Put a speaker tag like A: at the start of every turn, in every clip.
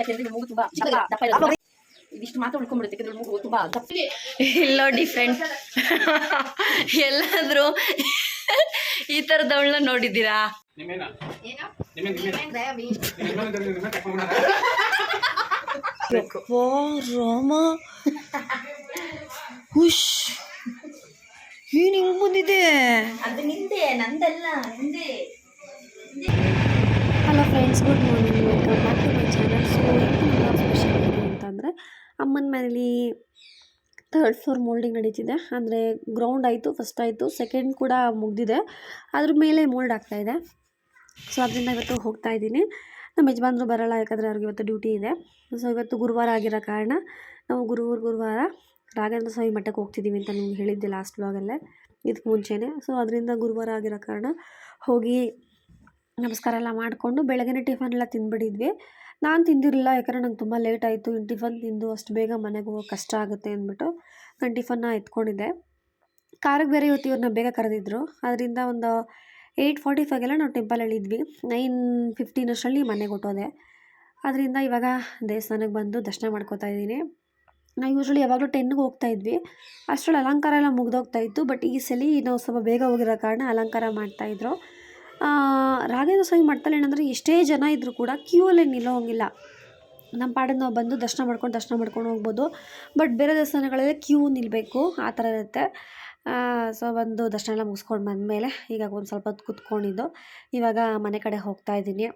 A: ಯಾಕೆಂದ್ರೆ ಮೂಗು ತುಂಬಾ ದಪ್ಪ ಇದಿಷ್ಟು ಮಾತ್ರ ಉಳ್ಕೊಂಡ್ಬಿಡುತ್ತೆ. ಯಾಕಂದ್ರೆ ಮೂಗು ತುಂಬಾ ದಪ್ಪ.
B: ಇಲ್ಲ ಡಿಫ್ರೆಂಟ್ ಎಲ್ಲಾದ್ರೂ ಈ ಥರದವಳನ್ನ ನೋಡಿದ್ದೀರಾ? ವಾ ರಾಮ. ಹುಷ್. ಏನ್ ಹಿಂಗೆ ಬಂದಿದೆ?
C: Hello friends good morning welcome back to my channel so ಇವತ್ತು ಸ್ಪೆಷಲ್ ಏನು ಅಂತಂದರೆ ಅಮ್ಮನ ಮನೇಲಿ ಥರ್ಡ್ ಫ್ಲೋರ್ ಮೋಲ್ಡಿಂಗ್ ನಡೀತಿದೆ. ಅಂದರೆ ಗ್ರೌಂಡ್ ಆಯಿತು ಫಸ್ಟ್ ಆಯಿತು ಸೆಕೆಂಡ್ ಕೂಡ ಮುಗಿದಿದೆ. ಅದ್ರ ಮೇಲೆ ಮೋಲ್ಡ್ ಆಗ್ತಾಯಿದೆ ಸೊ ಅದರಿಂದ ಇವತ್ತು ಹೋಗ್ತಾ ಇದ್ದೀನಿ. ನಮ್ಮ ಯಜಮಾನ್ರು ಬರೋಲ್ಲ, ಯಾಕಂದರೆ ಅವ್ರಿಗೆ ಇವತ್ತು ಡ್ಯೂಟಿ ಇದೆ. ಸೊ ಇವತ್ತು ಗುರುವಾರ ಆಗಿರೋ ಕಾರಣ ನಾವು ಗುರುವಾರ ಗುರುವಾರ ರಾಘವೇಂದ್ರ ಸ್ವಾಮಿ ಮಠಕ್ಕೆ ಹೋಗ್ತಿದ್ದೀವಿ ಅಂತ ನಿಮ್ಗೆ ಹೇಳಿದ್ದೆ ಲಾಸ್ಟ್ ಬ್ಲಾಗಲ್ಲೇ ಇದಕ್ಕೆ ಮುಂಚೆನೇ. ಸೊ ಅದರಿಂದ ಗುರುವಾರ ಆಗಿರೋ ಕಾರಣ ಹೋಗಿ ನಮಸ್ಕಾರ ಎಲ್ಲ ಮಾಡಿಕೊಂಡು ಬೆಳಗ್ಗೆ ಟಿಫನ್ ಎಲ್ಲ ತಿಂದ್ಬಿಟ್ಟಿದ್ವಿ. ನಾನು ತಿಂದಿರಲಿಲ್ಲ, ಯಾಕಂದರೆ ನಂಗೆ ತುಂಬ ಲೇಟ್ ಆಯಿತು. ಟಿಫನ್ ತಿಂದು ಅಷ್ಟು ಬೇಗ ಮನೆಗೆ ಹೋಗೋಕೆ ಕಷ್ಟ ಆಗುತ್ತೆ ಅಂದ್ಬಿಟ್ಟು ನಾನು ಟಿಫನ್ನ ಎತ್ಕೊಂಡಿದ್ದೆ. ಕಾರಿಗೆ ಬೇರೆ ಇವತ್ತು ಇವ್ರನ್ನ ಬೇಗ ಕರೆದಿದ್ರು. ಅದರಿಂದ ಒಂದು ಏಯ್ಟ್ ಫಾರ್ಟಿ ಫೈವ್ಗೆಲ್ಲ ನಾವು ಟೆಂಪಲ್ ಇಳಿದ್ವಿ ನೈನ್ ಫಿಫ್ಟೀನ್ ಅಷ್ಟರಲ್ಲಿ ಮನೆಗೆ ಹೊಟ್ಟೋದೆ ಅದರಿಂದ ಇವಾಗ ದೇವಸ್ಥಾನಕ್ಕೆ ಬಂದು ದರ್ಶನ ಮಾಡ್ಕೋತಾ ಇದ್ದೀನಿ. ನಾವು ಯೂಶ್ವಲಿ ಯಾವಾಗಲೂ ಟೆನ್ಗೆ ಹೋಗ್ತಾ ಇದ್ವಿ. ಅಷ್ಟರಲ್ಲಿ ಅಲಂಕಾರ ಎಲ್ಲ ಮುಗ್ದೋಗ್ತಾ ಇತ್ತು ಬಟ್ ಈ ಸಲ ನಾವು ಸ್ವಲ್ಪ ಬೇಗ ಹೋಗಿರೋ ಕಾರಣ ಅಲಂಕಾರ ಮಾಡ್ತಾಯಿದ್ರು ರಾಘವೇಂದ್ರ ಸ್ವಾಮಿ ಮಠದಲ್ಲಿ ಏನಂದರೆ ಎಷ್ಟೇ ಜನ ಇದ್ದರೂ ಕೂಡ ಕ್ಯೂ ಅಲ್ಲೇ ನಿಲ್ಲೋಂಗಿಲ್ಲ. ನಮ್ಮ ಪಾಡಿಗೆ ನಾವು ಬಂದು ದರ್ಶನ ಮಾಡ್ಕೊಂಡು ದರ್ಶನ ಮಾಡ್ಕೊಂಡು ಹೋಗ್ಬೋದು. ಬಟ್ ಬೇರೆ ದೇವಸ್ಥಾನಗಳಲ್ಲಿ ಕ್ಯೂ ನಿಲ್ಲಬೇಕು ಆ ಥರ ಇರುತ್ತೆ. ಸೊ ಬಂದು ದರ್ಶನ ಎಲ್ಲ ಮುಗಿಸ್ಕೊಂಡು ಬಂದಮೇಲೆ ಈಗ ಒಂದು ಸ್ವಲ್ಪ ಹೊತ್ತು ಕುತ್ಕೊಂಡಿದ್ದು. ಇವಾಗ ಮನೆ ಕಡೆ ಹೋಗ್ತಾ ಇದ್ದೀನಿ.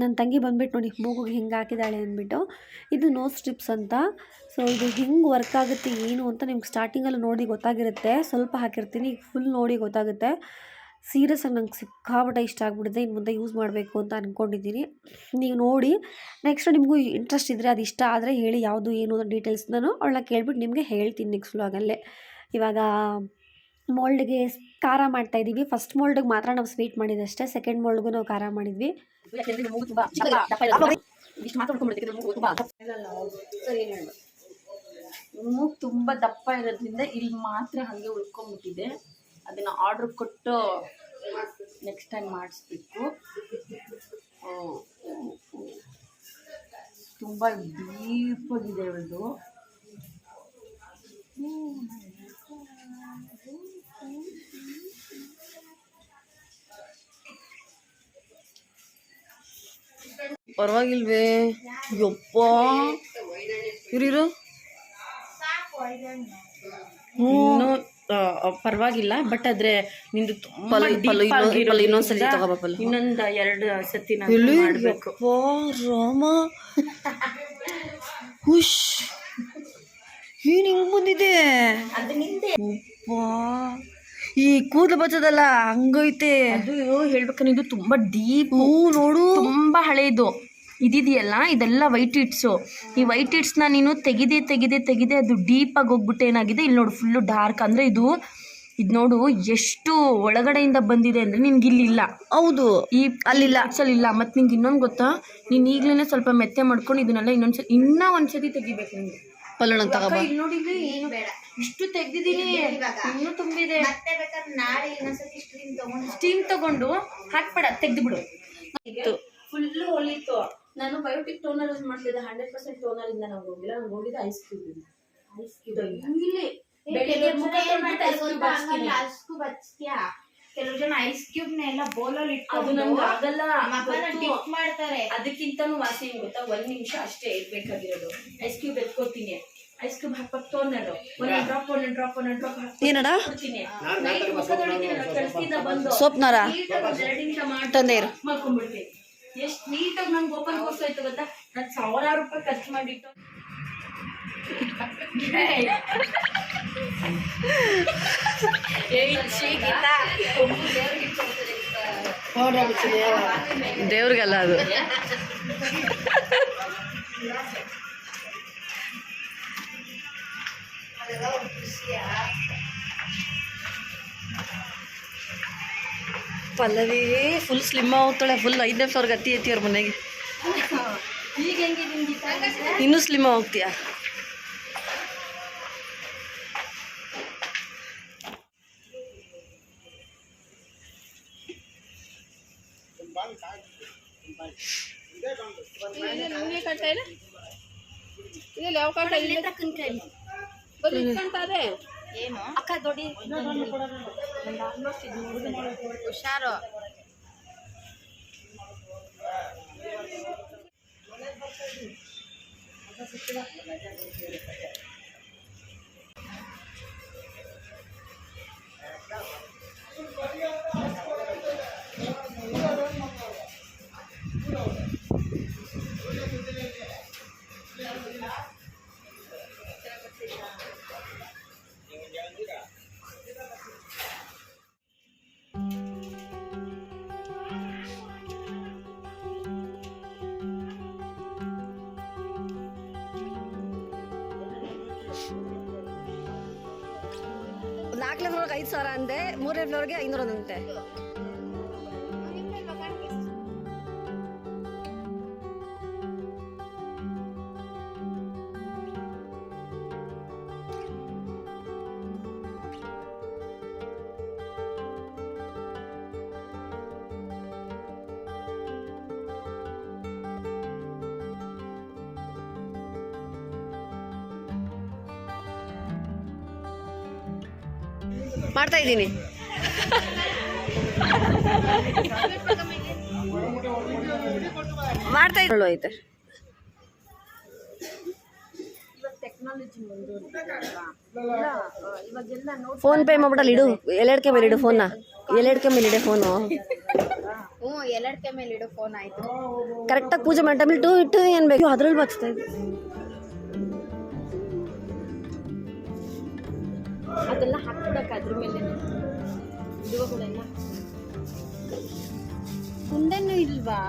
C: ನನ್ನ ತಂಗಿ ಬಂದುಬಿಟ್ಟು ನೋಡಿ, ಮೂಗಿಗೆ ಹಿಂಗೆ ಹಾಕಿದ್ದಾಳೆ ಅಂದ್ಬಿಟ್ಟು. ಇದು ನೋ ಸ್ಟ್ರಿಪ್ಸ್ ಅಂತ. ಸೊ ಇದು ಹೆಂಗೆ ವರ್ಕ್ ಆಗುತ್ತೆ, ಏನು ಅಂತ ನಿಮ್ಗೆ ಸ್ಟಾರ್ಟಿಂಗಲ್ಲಿ ನೋಡಿ ಗೊತ್ತಾಗಿರುತ್ತೆ. ಸ್ವಲ್ಪ ಹಾಕಿರ್ತೀನಿ, ಈಗ ಫುಲ್ ನೋಡಿ ಗೊತ್ತಾಗುತ್ತೆ. ಸೀರಿಯಸ್ ಆಗಿ ನಂಗೆ ಸಿಕ್ಕಾಪಟ್ಟೆ ಇಷ್ಟ ಆಗಿಬಿಟ್ಟಿದೆ, ಇನ್ನು ಮುಂದೆ ಯೂಸ್ ಮಾಡಬೇಕು ಅಂತ ಅಂದ್ಕೊಂಡಿದ್ದೀನಿ ನೀವು ನೋಡಿ ನೆಕ್ಸ್ಟ್ ನಿಮಗೂ ಇಂಟ್ರೆಸ್ಟ್ ಇದ್ದರೆ ಅದು ಇಷ್ಟ ಆದರೆ ಹೇಳಿ ಯಾವುದು ಏನು ಅನ್ನೋ ಡೀಟೇಲ್ಸ್ ನಾನು ಅವಳನ್ನ ಕೇಳ್ಬಿಟ್ಟು ನಿಮಗೆ ಹೇಳ್ತೀನಿ ನೆಕ್ಸ್ಟ್ ವ್ಲಾಗಲ್ಲೇ ಇವಾಗ ಮೋಲ್ಡ್ಗೆ ಖಾರ ಮಾಡ್ತಾಯಿದ್ದೀವಿ ಫಸ್ಟ್ ಮೋಲ್ಡ್ಗೆ ಮಾತ್ರ ನಾವು ಸ್ವೀಟ್ ಮಾಡಿದ್ದಷ್ಟೇ ಸೆಕೆಂಡ್ ಮೋಲ್ಡ್ಗೂ ನಾವು ಖಾರ ಮಾಡಿದ್ವಿ.
A: ಮೂಗು ತುಂಬಾ ದಪ್ಪ ಇರೋದ್ರಿಂದ ಇಲ್ಲಿ ಮಾತ್ರ ಹಾಗೆ ಉಳ್ಕೊಂಡ್ಬಿಟ್ಟಿದೆ. ಅದನ್ನ ಆರ್ಡ್ರ್ ಕೊಟ್ಟು ನೆಕ್ಸ್ಟ್ ಟೈಮ್ ಮಾಡಿಸ್ಬೇಕು. ತುಂಬ ಡೀಪ್ ಆಗಿದೆ ಇವಳದು
B: ಪರವಾಗಿಲ್ವೇ? ಯಪ್ಪ. ಇರಿರು
A: ಹ್ಞೂ ಪರವಾಗಿಲ್ಲ ಬಟ್ ಆದ್ರೆ ನಿಂದು ತುಂಬಾ
B: ಇನ್ನೊಂದ್ಸಲಿ.
A: ಇನ್ನೊಂದ್ ಎರಡು ಸತಿ ಮಾಡ್ಬೇಕು.
B: ರಾಮ? ಹುಷ್. ಏನು ಹಿಂಗೆ ಬಂದಿದೆ ಈ ಕೂದಲು ಬಚ್ಚದಲ್ಲ ಹಂಗೈತೆ.
A: ಅದು ಹೇಳ್ಬೇಕಂದ್ರೆ ಇದು ತುಂಬಾ ಡೀಪ್
B: ನೋಡು.
A: ತುಂಬಾ ಹಳೇದು. ಇದಿದೆಯಲ್ಲ? ಇದೆಲ್ಲ ವೈಟ್ ಇಟ್ಸು ಈ ವೈಟ್ ಇಟ್ಸ್ನ ನೀನು ತೆಗೆದೇ ತೆಗೆದೇ ತೆಗೆದೇ ಅದು ಡೀಪಾಗಿ ಆಗಿ ಹೋಗ್ಬಿಟ್ಟು ಏನಾಗಿದೆ? ಇಲ್ಲಿ ನೋಡು ಫುಲ್ಲು ಡಾರ್ಕ್ ಅಂದರೆ ಇದು ಇದು ನೋಡು ಎಷ್ಟು ಒಳಗಡೆಯಿಂದ ಬಂದಿದೆ ಅಂದರೆ ನಿನ್ಗೆ ಇಲ್ಲಿಲ್ಲ
B: ಹೌದು.
A: ಈ
B: ಅಲ್ಲಿಲ್ಲ.
A: ಅಲ್ಲಿ ಇಲ್ಲ. ಮತ್ತೆ ನಿಂಗೆ ಇನ್ನೊಂದು ಗೊತ್ತಾ? ನೀನು ಈಗಲೇ ಸ್ವಲ್ಪ ಮೆತ್ತೆ ಮಾಡ್ಕೊಂಡು ಇದನ್ನೆಲ್ಲ ಇನ್ನೊಂದ್ಸತಿ ಇನ್ನೂ ಒಂದ್ಸತಿ ತೆಗಿಬೇಕು
B: ನಿಮಗೆ ಪಲ್ಲಣ ತಗೋ
A: ಇಲ್ಲಿ ನೋಡಿ ಇಲ್ಲಿ ಏನು ಬೇಡ. ಇಷ್ಟು ತೆಗ್ದಿದ್ದೀನಿ ಇನ್ನೂ ತುಂಬಿದೆ. ಸ್ಟೀಮ್ ತಗೊಂಡು ಹಾಕ್ಬೇಡ ತೆಗ್ದು ಬಿಡು ಫುಲ್ಲು ಹೊಲಿತು. ನಾನು ಬಯೋಟಿಕ್ ಟೋನರ್ ಯೂಸ್ ಮಾಡ್ತಿದ್ದೆ ಹಂಡ್ರೆಡ್ ಪರ್ಸೆಂಟ್ ಟೋನರ್ ಇಂದ ನಾವು ಹೋಗಿಲ್ಲ. ನಾನು ಹೋಗಿದ್ದು ಐಸ್ ಕ್ಯೂಬ್ ಇಂದ. ಐಸ್ ಕ್ಯೂಬ್ ಇಲ್ಲಿ ಬೆಳಿಗ್ಗೆ ಮುಖ ice cube ಹಚ್ತೀನಿ.
D: ಕೆಲವು ಜನ ಐಸ್ ಕ್ಯೂಬ್ ನೆಲ್ಲ ಬೋಲಲ್ಲಿ
A: ಅದು
D: ಇಟ್ಕೊಂಡು
A: ನಮ್ಗೆ ಆಗಲ್ಲ
D: ಮಕ್ಕಳ
A: ಗೊತ್ತು.
D: ಮಾಡ್ತಾರೆ.
A: ಅದಕ್ಕಿಂತನೂ ವಾಸಿ ಗೊತ್ತಾ? ಒಂದ್ ನಿಮಿಷ ಅಷ್ಟೇ ಇರ್ಬೇಕಾಗಿರೋದು ಐಸ್ ಕ್ಯೂಬ್ ಎತ್ಕೊತೀನಿ ಐಸ್ ಕ್ಯೂಬ್ ಹಾಕ್ಬೇಕು ಟೋನರ್ ಒಂದೊಂದು ಡ್ರಾಪ್ ಒಂದೊಂದು ಡ್ರಾಪ್ ಒಂದೊಂದು ಡ್ರಾಪ್
B: ಏನಡ ಸೋಪ್ನಾರ ತಂದೆ ಇರು.
A: ಮಾಡ್ಕೊಂಡ್ಬಿಡ್ತೀನಿ ಎಷ್ಟು ನೀಟಾಗಿ ನಂಗೆ ಓಪನ್ ಕೋರ್ಸ್ ಆಯ್ತು ಗೊತ್ತಾ? ನಾನು ಸಾವಿರಾರು ರೂಪಾಯಿ ಖರ್ಚು ಮಾಡಿಟ್ಟು.
B: ದೇವ್ರಿಗಲ್ಲ ಅದು. ಪಲ್ಲವಿ ಫುಲ್ ಸ್ಲಿಮ್ ಆಗ್ತಾಳೆ ಫುಲ್ ಐದನೇ ಸಾವಿರ ಗತಿ ಐತಿ ಅವ್ರ ಮನೆಗೆ? ಇನ್ನೂ ಸ್ಲಿಮ್ ಹೋಗ್ತೀಯಾ
D: ಏನು?
A: ಅಕ್ಕ ದೊಡ್ಡಿ.
D: హుషారు Gracias.
B: ನಾಲ್ಕನೇ ಫ್ಲೋರ್ಗೆ ಐದು ಸಾವಿರ ಅಂದೆ ಮೂರನೇ ಫ್ಲೋರ್ಗೆ ಐನೂರು ಅಂತೆ. ಮಾಡ್ತಾ ಇದ್ದೀನಿ. ಮಾಡ್ತಾ ಇದ್ದಳು ಐತೆ. ಫೋನ್ ಪೇ ಮಾಡ್ಬಿಡಲ್ಲ ಇಡು. ಎಲ್ಲೆಡ್ಕೆ ಮೇಲೆ ಇಡು ಫೋನ್ನ ಎಲ್ಲೆಡ್ಕೆ ಮೇಲೆ ಇಡೆ ಫೋನು
D: ಹ್ಞೂ ಎಲ್ಲಡ್ಕೆ ಮೇಲೆ ಇಡು ಫೋನ್ ಆಯಿತು.
B: ಕರೆಕ್ಟಾಗಿ ಪೂಜೆ ಮಾಡಿ ಟೂ ಟು ಇಟ್ಟು ಏನು ಬೇಕು. ಅದ್ರಲ್ಲಿ ಬಚ್ತಾ ಇದ್ದೆ.
A: ಅದೆಲ್ಲ ಹಾಕ್ಬಿಡಕ್ಕೆ ಅದ್ರ ಮೇಲೆ ಇದುವಗಳೆಲ್ಲ ಮುಂದೆನೂ ಇಲ್ವಾ?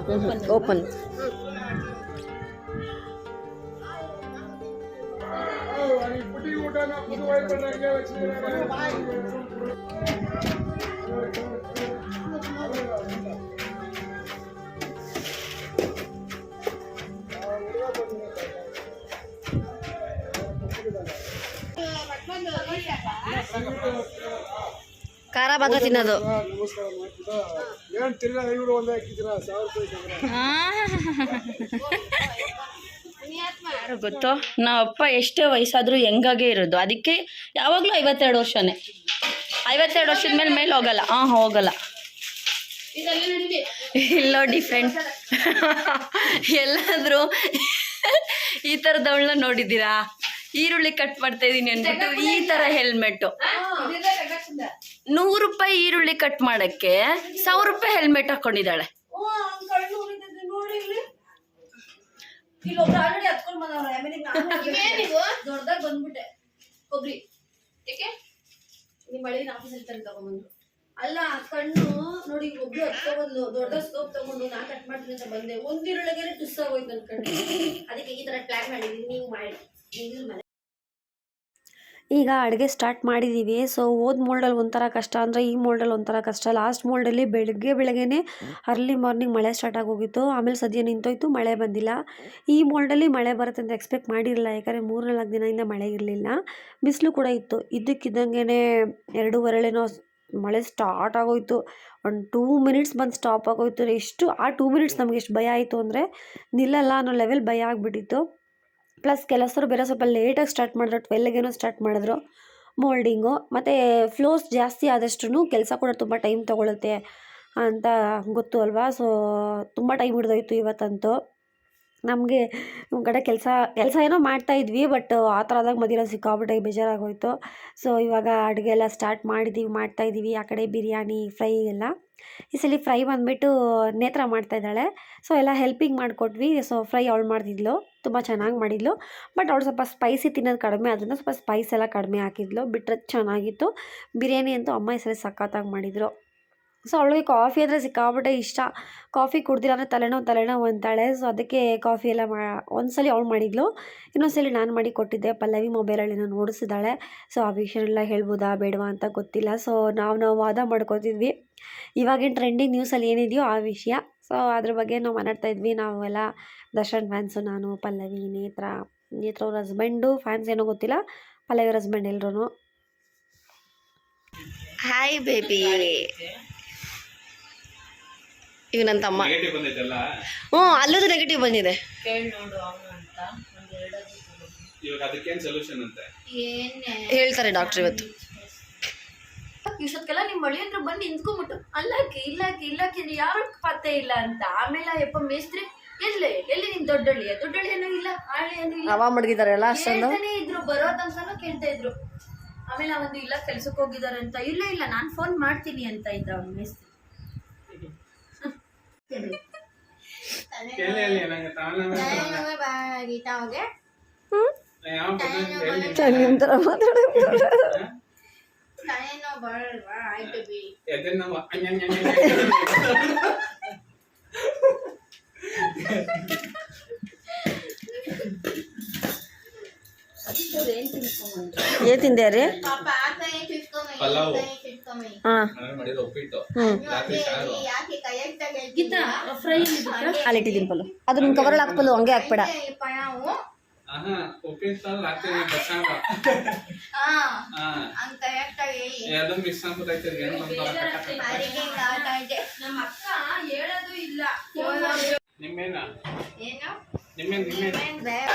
A: ನಿಮ್ದು ಸ್ಲೈಡಾ ಓಪನ್
B: ಓಪನ್ ಖಾರ ಭಾತ ತಿನ್ನೋದು.
A: ಗೊತ್ತು? ಅಪ್ಪ ಎಷ್ಟೇ ವಯಸ್ಸಾದ್ರೂ ಹೆಂಗಾಗೆ ಇರೋದು. ಅದಕ್ಕೆ ಯಾವಾಗಲೂ ಐವತ್ತೆರಡು ವರ್ಷನೇ. ಐವತ್ತೆರಡು ವರ್ಷದ ಮೇಲೆ ಮೇಲೆ ಹೋಗಲ್ಲ. ಹಾಂ ಹೋಗಲ್ಲ. ಇಲ್ಲೋ ಡಿಫ್ರೆಂಟ್ ಎಲ್ಲಾದರೂ ಈ ಥರದವಳನ್ನ ನೋಡಿದ್ದೀರಾ? ಈರುಳ್ಳಿ ಕಟ್ ಮಾಡ್ತಾ ಇದ್ದೀನಿ ಅಂದ್ಬಿಟ್ಟು ಈ ಥರ ಹೆಲ್ಮೆಟ್ಟು ನೂರು ರೂಪಾಯಿ ಈರುಳ್ಳಿ ಕಟ್ ಮಾಡಕ್ಕೆ ಸಾವಿರ ರೂಪಾಯಿ ಹೆಲ್ಮೆಟ್ ಹಾಕೊಂಡಿದ್ದಾಳೆ.
D: ಅಲ್ಲ ಕಣ್ಣು ನೋಡಿ ಒಬ್ರು ಹತ್ಕೊಬಂದು ದೊಡ್ಡ ಸ್ಕೋಪ್ ತಗೊಂಡು ನಾ ಕಟ್ ಮಾಡ್ತೀನಿ ಅಂತ ಬಂದೆ. ಒಂದಿರೊಳಗೆ ಟುಸ್ ಆಗೋಯ್ತು ನನ್ ಕಣ್ಣು. ಅದಕ್ಕೆ ಈ ತರ ಪ್ಲಾನ್ ಮಾಡಿದೀನಿ ನೀವು ಮಾಡಿ.
C: ಈಗ ಅಡುಗೆ ಸ್ಟಾರ್ಟ್ ಮಾಡಿದ್ದೀವಿ ಸೊ ಓದ್ ಮೋಲ್ಡಲ್ಲಿ ಒಂಥರ ಕಷ್ಟ ಅಂದರೆ ಈ ಮೋಲ್ಡಲ್ಲಿ ಒಂಥರ ಕಷ್ಟ. ಲಾಸ್ಟ್ ಮೋಲ್ಡಲ್ಲಿ ಬೆಳಗ್ಗೆ ಬೆಳಗ್ಗೆನೇ ಅರ್ಲಿ ಮಾರ್ನಿಂಗ್ ಮಳೆ ಸ್ಟಾರ್ಟ್ ಆಗೋಗಿತ್ತು. ಆಮೇಲೆ ಸದ್ಯ ನಿಂತೋಯ್ತು, ಮಳೆ ಬಂದಿಲ್ಲ. ಈ ಮೋಲ್ಡಲ್ಲಿ ಮಳೆ ಬರುತ್ತೆ ಅಂತ ಎಕ್ಸ್ಪೆಕ್ಟ್ ಮಾಡಿರಲಿಲ್ಲ. ಯಾಕಂದರೆ ಮೂರು ನಾಲ್ಕು ದಿನದಿಂದ ಮಳೆ ಇರಲಿಲ್ಲ. ಬಿಸಿಲು ಕೂಡ ಇತ್ತು. ಇದ್ದಕ್ಕಿದ್ದಂಗೆ ಎರಡೂವರೆಲೇನೋ ಮಳೆ ಸ್ಟಾರ್ಟ್ ಆಗೋಯ್ತು. ಒಂದು ಟೂ ಮಿನಿಟ್ಸ್ ಬಂದು ಸ್ಟಾಪ್ ಆಗೋಯ್ತು. ಎಷ್ಟು, ಆ ಟೂ ಮಿನಿಟ್ಸ್ ನಮಗೆ ಎಷ್ಟು ಭಯ ಆಯಿತು ಅಂದರೆ ನಿಲ್ಲಲ್ಲ ಅನ್ನೋ ಲೆವೆಲ್ ಭಯ ಆಗಿಬಿಟ್ಟಿತ್ತು. ಪ್ಲಸ್ ಕೆಲಸರು ಬೇರೆ ಸ್ವಲ್ಪ ಲೇಟಾಗಿ ಸ್ಟಾರ್ಟ್ ಮಾಡಿದ್ರು ಟ್ವೆಲ್ಗೇನೋ ಸ್ಟಾರ್ಟ್ ಮಾಡಿದ್ರು. ಮೋಲ್ಡಿಂಗು ಮತ್ತು ಫ್ಲೋಸ್ ಜಾಸ್ತಿ ಆದಷ್ಟು ಕೆಲಸ ಕೂಡ ತುಂಬ ಟೈಮ್ ತೊಗೊಳುತ್ತೆ ಅಂತ ಗೊತ್ತು ಅಲ್ವಾ? ಸೊ ತುಂಬ ಟೈಮ್ ಹಿಡ್ದೋಯ್ತು ಇವತ್ತಂತೂ. ನಮಗೆ ನಮ್ಮ ಕಡೆ ಕೆಲಸ ಕೆಲಸ ಏನೋ ಮಾಡ್ತಾಯಿದ್ವಿ ಬಟ್ ಆ ಥರದಾಗ ಮದುವೆ ಮಧ್ಯೆ ಸಿಕ್ಕಾಪಟ್ಟೆ ಬೇಜಾರಾಗೋಯ್ತು. ಸೊ ಇವಾಗ ಅಡುಗೆ ಎಲ್ಲ ಸ್ಟಾರ್ಟ್ ಮಾಡಿದ್ದೀವಿ ಮಾಡ್ತಾಯಿದ್ದೀವಿ ಆ ಕಡೆ ಬಿರಿಯಾನಿ ಫ್ರೈ ಎಲ್ಲ. ಈ ಸಲ ಫ್ರೈ ಬಂದುಬಿಟ್ಟು ನೇತ್ರ ಮಾಡ್ತಾಯಿದ್ದಾಳೆ ಸೊ ಎಲ್ಲ ಹೆಲ್ಪಿಂಗ್ ಮಾಡಿಕೊಟ್ವಿ. ಸೊ ಫ್ರೈ ಅವಳು ಮಾಡಿದ್ಲು ತುಂಬ ಚೆನ್ನಾಗಿ ಮಾಡಿದ್ಲು. ಬಟ್ ಅವಳು ಸ್ವಲ್ಪ ಸ್ಪೈಸಿ ತಿನ್ನೋದು ಕಡಿಮೆ ಅದರಿಂದ ಸ್ವಲ್ಪ ಸ್ಪೈಸ್ ಎಲ್ಲ ಕಡಿಮೆ ಹಾಕಿದ್ಲು. ಬಿಟ್ಟರೆ ಚೆನ್ನಾಗಿತ್ತು. ಬಿರಿಯಾನಿ ಅಂತೂ ಅಮ್ಮ ಈ ಸಲ ಸಖತ್ತಾಗಿ ಮಾಡಿದರು. ಸೊ ಅವಳಿಗೆ ಕಾಫಿ ಅಂದರೆ ಸಿಕ್ಕಾಪಟ್ಟೆ ಇಷ್ಟ. ಕಾಫಿ ಕುಡ್ದಿಲ್ಲ ಅಂದರೆ ತಲೆನೋವು ತಲೆನೋವು ಅಂತಾಳೆ. ಸೊ ಅದಕ್ಕೆ ಕಾಫಿ ಎಲ್ಲ ಮಾ, ಒಂದ್ಸಲಿ ಅವಳು ಮಾಡಿದ್ಲು. ಇನ್ನೊಂದ್ಸಲಿ ನಾನು ಮಾಡಿ ಕೊಟ್ಟಿದ್ದೆ. ಪಲ್ಲವಿ ಮೊಬೈಲಲ್ಲಿ ನಾನು ನೋಡಿಸಿದ್ದಾಳೆ. ಸೊ ಆ ವಿಷಯನೆಲ್ಲ ಹೇಳ್ಬೋದಾ, ಬೇಡವಾ ಅಂತ ಗೊತ್ತಿಲ್ಲ. ಸೊ ನಾವು ನಾವು ವಾದ ಮಾಡ್ಕೋತಿದ್ವಿ. ಇವಾಗಿನ ಟ್ರೆಂಡಿಂಗ್ ನ್ಯೂಸಲ್ಲಿ ಏನಿದೆಯೋ ಆ ವಿಷಯ. ಸೊ ಅದ್ರ ಬಗ್ಗೆ ನಾವು ಮಾತಾಡ್ತಾ ಇದ್ವಿ. ನಾವೆಲ್ಲ ದರ್ಶನ್ ಫ್ಯಾನ್ಸು ನಾನು, ಪಲ್ಲವಿ, ನೇತ್ರ ನೇತ್ರ ಅವ್ರ ಹಸ್ಬೆಂಡು ಫ್ಯಾನ್ಸ್ ಏನೋ ಗೊತ್ತಿಲ್ಲ. ಪಲ್ಲವಿ ಅವ್ರ ಹಸ್ಬೆಂಡ್ ಎಲ್ಲರೂ
B: ಹಾಯ್ ಬೇಬಿ ಇವ್ ನನ್ನ ತಮ್ಮ. ಹ್ಞೂ ಅಲ್ಲದು ನೆಗೆಟಿವ್ ಬಂದಿದೆ.
A: ಕೇಳಿ ನೋಡು ಅವನು ಅಂತ ಒಂದು
E: ಇವಾಗ ಅದಕ್ಕೇನ್ ಸೊಲ್ಯೂಷನ್ ಅಂತೆ?
D: ಏನೇ?
B: ಹೇಳ್ತಾರೆ ಡಾಕ್ಟ್ರ್ ಇವತ್ತು.
A: ಇಷ್ಟೊತ್ತಿಗೆಲ್ಲ ನಿಮ್ಮ ಮಳಿ ಹತ್ರ ಬಂದು ನಿಂತ್ಕೊಂಡ್ಬಿಟ್ಟು ಅಲ್ಲಾಕಿ ಇಲ್ಲಾಕಿ ಇಲ್ಲಾಕಿ ಅಂದ್ರೆ ಯಾರು ಪತ್ತೆ ಇಲ್ಲ ಅಂತ. ಆಮೇಲೆ ಯಪ್ಪ ಮೇಸ್ತ್ರಿ ಎಲ್ಲೇ ಎಲ್ಲಿ ನಿಮ್ ದೊಡ್ಡಳ್ಳಿಯ ದೊಡ್ಡಳ್ಳಿ ಏನೂ ಇಲ್ಲ ಹಳ್ಳಿ ಏನೂ ಇಲ್ಲ.
B: ಹವಾ ಮಡಗಿದಾರಲ್ಲ ಅಷ್ಟೊಂದು?
A: ಇದ್ರು ಬರೋ ತನಕನೂ ಕೇಳ್ತಾ ಇದ್ರು. ಆಮೇಲೆ ಒಂದು ಇಲ್ಲ ಕೆಲ್ಸಕ್ಕೆ ಹೋಗಿದ್ದಾರೆ ಅಂತ. ಇಲ್ಲ ಇಲ್ಲ ನಾನು ಫೋನ್ ಮಾಡ್ತೀನಿ ಅಂತ ಇದ್ದ ಅವ್ನು ಮೇಸ್ತ್ರಿ.
E: ಎಲ್ಲಿ ಎಲ್ಲಿ ನಂಗೆ ತಾನೇ
D: ಗೀತಾವ್ಗೆ
E: ಯಾವ ಪದ್ಧತಿ
C: ನಿಮ್ಮ ಥರ ಮಾತಾಡೋದು
D: ತಲೆನೋ ಬರಲ್ವಾ ಆಯ್ತು ಬಿ
E: ಎದನ್ನ
A: ಏನ್ ತಿನ್ಕೊಂಡ್ಬಂದ್ರು
B: ಏನ್ ತಿಂದೆ ರೀ?
D: ಪಾಪ ಆಕನೆ ಚುಚ್ಕೊಮೈ
E: ಪಲಾವು.
D: ಆಕನೆ ಚುಚ್ಕೊಮೈ
B: ಹಾಂ
E: ಮಾಡಿರೋ ಉಪ್ಪಿಟ್ಟು.
B: ಹ್ಞೂ
E: ರಾತ್ರಿ ಸಾರು?
D: ಯಾಕೆ ಕೈಯಾಗ
A: ಗೀತಾ ಫ್ರೈ
B: ಅಲ್ಲಿ ಇಟ್ಟಿದ್ದೀನಿ ಪಲ್ಲು. ಅದು ನಿಮ್ಮ ಕವರಲ್ಲಿ ಹಾಕ್ಪಲ್ಲು ಹಂಗೆ ಹಾಕ್ಬೇಡ.
D: ನಿಮ್ಮೇನ?
E: ನಿಮ್ಮೇನ್ ಉಪ್ಪಿಟ್ಟು ಸಾರು ರಾತ್ರಿ ಬಸ್ಸಾಂಗ
D: ಹಾ
E: ಹಾ
D: ಅಂತ ಕೈಯಾಗ
E: ಅದನ್ನ ಮಿಕ್ಸ್ ಆಗ್ಬಿಟ್ಟೈತೆ ಏನು
D: ಅಡಿಗೆ ಕಾಟ ಇದೆ
A: ನಮ್ಮ ಅಕ್ಕ ಹೇಳೋದು ಇಲ್ಲ
E: ನಿಮ್ಮೇನ
D: ಏನು
E: ನಿಮ್ಮೇನ್ ನಿಮ್ಮೇನ್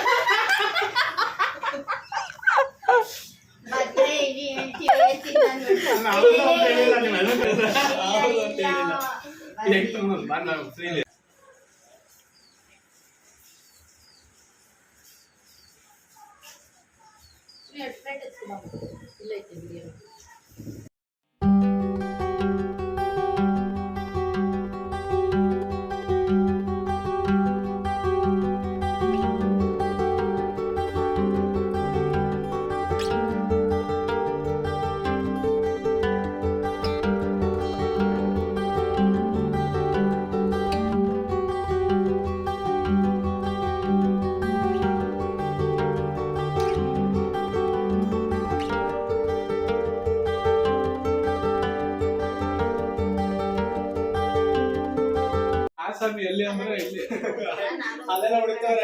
D: ಮತ್ತೆ ಇಲ್ಲಿ ಹೇಳ್ತೀವಿ ಹೇಳ್ತೀನಿ ನಾನು.
E: ಆಸಾಮಿ ಎಲ್ಲಿ ಅಂದ್ರೆ ಇಲ್ಲಿ. ಅಲ್ಲೆಲ್ಲ ಹುಡುಕ್ತಾರೆ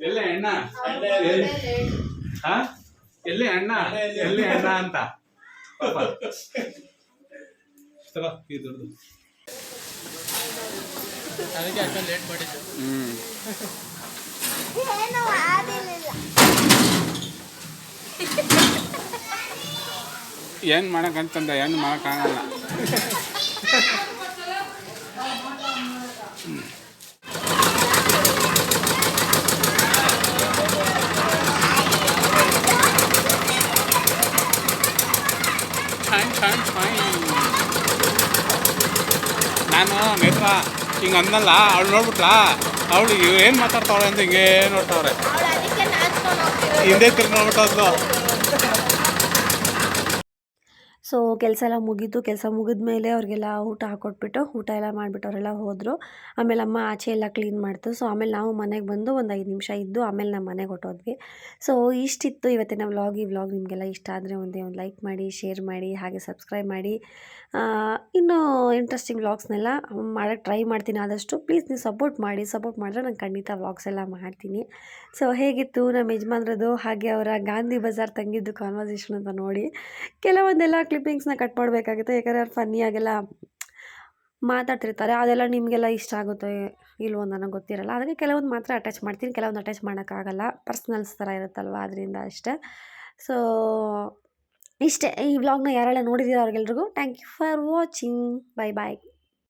E: ಎಲ್ಲಿ ಅಣ್ಣ? ಹಾ? ಎಲ್ಲಿ ಅಣ್ಣ? ಎಲ್ಲಿ ಅಣ್ಣ ಅಂತ? ಅದಕ್ಕೆ ಅಷ್ಟೊಂದು ಲೇಟ್ ಮಾಡಿದ್ದು. ಏನು ಏನ್ ಮಾಡಕ್ಕಂತಂದ ಏನು ಮಾಡೋಕ್ಕಾಗಲ್ಲ ನಾನು ನೇತ್ರ ಹಿಂಗೆ ಅಂದಲ್ಲ ಅವಳು ನೋಡ್ಬಿಟ್ಲಾ? ಅವಳು ಏನು ಮಾತಾಡ್ತಾವಳೆ ಅಂತ ಹಿಂಗೆ ನೋಡ್ತಾವ್ರೆ ಹಿಂದೆ ತಿರ್ಗಿ ನೋಡ್ಬಿಟ್ಟದ್ಲು
C: ಸೊ ಕೆಲಸ ಎಲ್ಲ ಮುಗೀತು. ಕೆಲಸ ಮುಗಿದ ಮೇಲೆ ಅವ್ರಿಗೆಲ್ಲ ಊಟ ಹಾಕೊಟ್ಬಿಟ್ಟು ಊಟ ಎಲ್ಲ ಮಾಡಿಬಿಟ್ಟು ಅವರೆಲ್ಲ ಹೋದರು. ಆಮೇಲೆ ಅಮ್ಮ ಆಚೆ ಎಲ್ಲ ಕ್ಲೀನ್ ಮಾಡ್ತು. ಸೊ ಆಮೇಲೆ ನಾವು ಮನೆಗೆ ಬಂದು ಒಂದು ಐದು ನಿಮಿಷ ಇದ್ದು ಆಮೇಲೆ ನಮ್ಮ ಮನೆಗೆ ಹೊಟ್ಟೋದ್ವಿ ಸೊ ಇಷ್ಟಿತ್ತು ಇವತ್ತಿನ ವ್ಲಾಗ್ ಈ ವ್ಲಾಗ್ ನಿಮಗೆಲ್ಲ ಇಷ್ಟ ಆದರೆ ಒಂದೇ ಒಂದು ಲೈಕ್ ಮಾಡಿ ಶೇರ್ ಮಾಡಿ, ಹಾಗೆ ಸಬ್ಸ್ಕ್ರೈಬ್ ಮಾಡಿ. ಇನ್ನೂ ಇಂಟ್ರೆಸ್ಟಿಂಗ್ ವ್ಲಾಗ್ಸ್ನೆಲ್ಲ ಮಾಡೋಕ್ಕೆ ಟ್ರೈ ಮಾಡ್ತೀನಿ ಆದಷ್ಟು. ಪ್ಲೀಸ್ ನೀವು ಸಪೋರ್ಟ್ ಮಾಡಿ. ಸಪೋರ್ಟ್ ಮಾಡಿದ್ರೆ ನಾನು ಖಂಡಿತ ವ್ಲಾಗ್ಸ್ ಎಲ್ಲ ಮಾಡ್ತೀನಿ. ಸೊ ಹೇಗಿತ್ತು ನಮ್ಮ ಯಜಮಾನ್ರದ್ದು? ಹಾಗೆ ಅವರ ಗಾಂಧಿ ಬಜಾರ್ ತಂಗಿದ್ದು ಕಾನ್ವರ್ಸೇಷನ್ ಅಂತ ನೋಡಿ. ಕೆಲವೊಂದೆಲ್ಲ ಕ್ಲಿಪ್ಪಿಂಗ್ಸ್ನ ಕಟ್ ಮಾಡಬೇಕಾಗುತ್ತೆ, ಯಾಕಂದರೆ ಅವ್ರು ಫನ್ನಿಯಾಗೆಲ್ಲ ಮಾತಾಡ್ತಿರ್ತಾರೆ. ಅದೆಲ್ಲ ನಿಮಗೆಲ್ಲ ಇಷ್ಟ ಆಗುತ್ತೋ ಇಲ್ವೋ ನನಗೆ ಗೊತ್ತಿರಲ್ಲ. ಅದಕ್ಕೆ ಕೆಲವೊಂದು ಮಾತ್ರ ಅಟ್ಯಾಚ್ ಮಾಡ್ತೀನಿ. ಕೆಲವೊಂದು ಅಟ್ಯಾಚ್ ಮಾಡೋಕ್ಕಾಗಲ್ಲ. ಪರ್ಸ್ನಲ್ಸ್ ಥರ ಇರುತ್ತಲ್ವ ಅದರಿಂದ ಅಷ್ಟೇ. ಸೊ ಇಷ್ಟೇ. ಈ ವ್ಲಾಗ್ನ ಯಾರೆಲ್ಲ ನೋಡಿದ್ದೀರ ಅವ್ರಿಗೆಲ್ರಿಗೂ thank you for watching bye bye